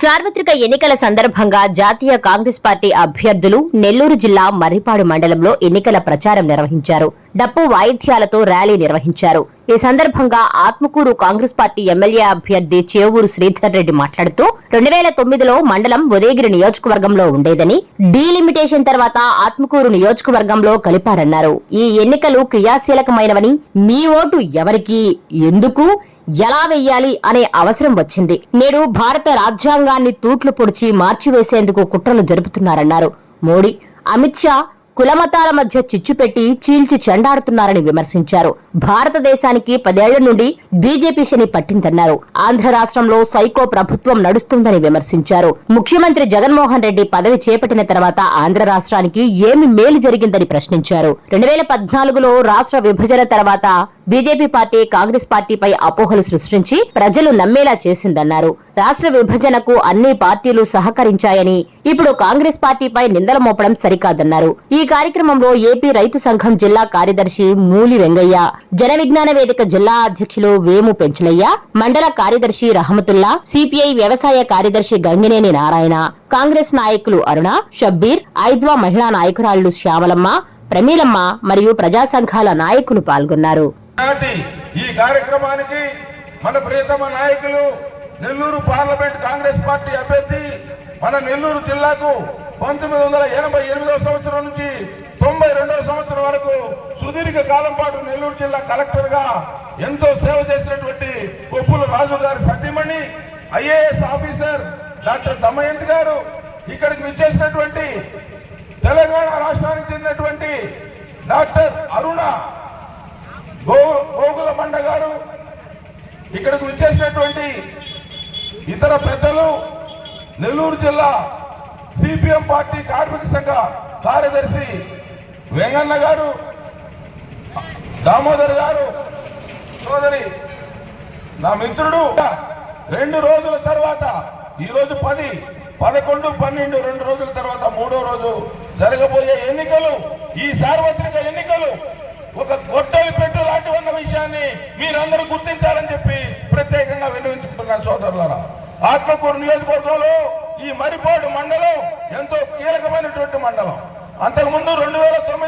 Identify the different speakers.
Speaker 1: సార్వత్రిక ఎన్నికల సందర్భంగా జాతీయ కాంగ్రెస్ పార్టీ అభ్యర్థులు నెల్లూరు జిల్లా మర్రిపాడు మండలంలో ఎన్నికల ప్రచారం నిర్వహించారు. డప్పు వాయిద్యాలతో ర్యాలీ నిర్వహించారు. ఈ సందర్భంగా ఆత్మకూరు కాంగ్రెస్ పార్టీ ఎమ్మెల్యే అభ్యర్థి చేవూరు శ్రీధర్ రెడ్డి మాట్లాడుతూ రెండు వేల తొమ్మిదిలో మండలం ఉదయగిరి నియోజకవర్గంలో ఉండేదని డీలిమిటేషన్ తర్వాత ఆత్మకూరు నియోజకవర్గంలో కలిపారన్నారు. ఈ ఎన్నికలు క్రియాశీలకమైనవని మీ ఓటు ఎవరికి ఎందుకు ఎలా వెయ్యాలి అనే అవసరం వచ్చింది. నేడు భారత రాజ్యాంగాన్ని తూట్లు పొడిచి మార్చివేసేందుకు కుట్రలు జరుపుతున్నారన్నారు. మోడీ అమిత్ షా కులమతాల మధ్య చిచ్చు పెట్టి చీల్చి చెండాడుతున్నారని విమర్శించారు. భారతదేశానికి పదేళ్ళ నుండి బీజేపీ శని పట్టిందన్నారు. ఆంధ్ర రాష్ట్రంలో సైకో ప్రభుత్వం నడుస్తుందని విమర్శించారు. ముఖ్యమంత్రి జగన్మోహన్ రెడ్డి పదవి చేపట్టిన తర్వాత ఆంధ్ర రాష్ట్రానికి ఏమి మేలు జరిగిందని ప్రశ్నించారు. రెండు వేల పద్నాలుగులో రాష్ట్ర విభజన తర్వాత బీజేపీ పార్టీ కాంగ్రెస్ పార్టీపై అపోహలు సృష్టించి ప్రజలు నమ్మేలా చేసిందన్నారు. రాష్ట్ర విభజనకు అన్ని పార్టీలు సహకరించాయని ఇప్పుడు కాంగ్రెస్ పార్టీపై నిందల మోపడం సరికాదన్నారు. ఈ కార్యక్రమంలో ఏపీ రైతు సంఘం జిల్లా కార్యదర్శి మూలి వెంగయ్య జన విజ్ఞాన వేదిక జిల్లా అధ్యక్షులు వేము పెంచులయ్య మండల కార్యదర్శి రహమతుల్లా సిపిఐ వ్యవసాయ కార్యదర్శి గంగినేని నారాయణ కాంగ్రెస్ నాయకులు అరుణ షబ్బీర్ ఐద్వా మహిళా నాయకురాళ్ళు శ్యామలమ్మ ప్రమీలమ్మ మరియు ప్రజా సంఘాల నాయకులు పాల్గొన్నారు.
Speaker 2: ఈ కార్యక్రమానికి మన ప్రియతమ నాయకులు నెల్లూరు పార్లమెంట్ కాంగ్రెస్ పార్టీ అభ్యర్థి మన నెల్లూరు జిల్లాకు పంతొమ్మిది వందల ఎనభై ఎనిమిదవ సంవత్సరం నుంచి తొంభై రెండవ సంవత్సరం వరకు సుదీర్ఘ కాలం పాటు నెల్లూరు జిల్లా కలెక్టర్గా ఎంతో సేవ చేసినటువంటి కొప్పుల రాజు గారి సతీమణి ఐఏఎస్ ఆఫీసర్ డాక్టర్ దమయంత్ గారు ఇక్కడికి విచ్చేసినటువంటి తెలంగాణ రాష్ట్రానికి చెందినటువంటి డాక్టర్ అరుణ గో- గోగుల మండ గారు ఇక్కడికి విచ్చేసినటువంటి ఇతర పెద్దలు నెల్లూరు జిల్లా సిపిఎం పార్టీ కార్మిక సంఘ కార్యదర్శి వెంగన్న గారు దామోదర్ గారు సోదరి నా మిత్రుడు. రెండు రోజుల తర్వాత ఈరోజు పది పదకొండు పన్నెండు రెండు రోజుల తర్వాత మూడో రోజు జరగబోయే ఎన్నికలు ఈ సార్వత్రిక ఎన్నికలు ఒక గొడ్డలి పెట్టు లాంటి ఉన్న విషయాన్ని మీరందరూ గుర్తించాలని చెప్పి సోదరులరా ఆత్మకూరు నియోజకవర్గంలో ఈ మరిపాడు మండలం ఎంతో కీలకమైనటువంటి మండలం. అంతకుముందు రెండు వేల తొమ్మిది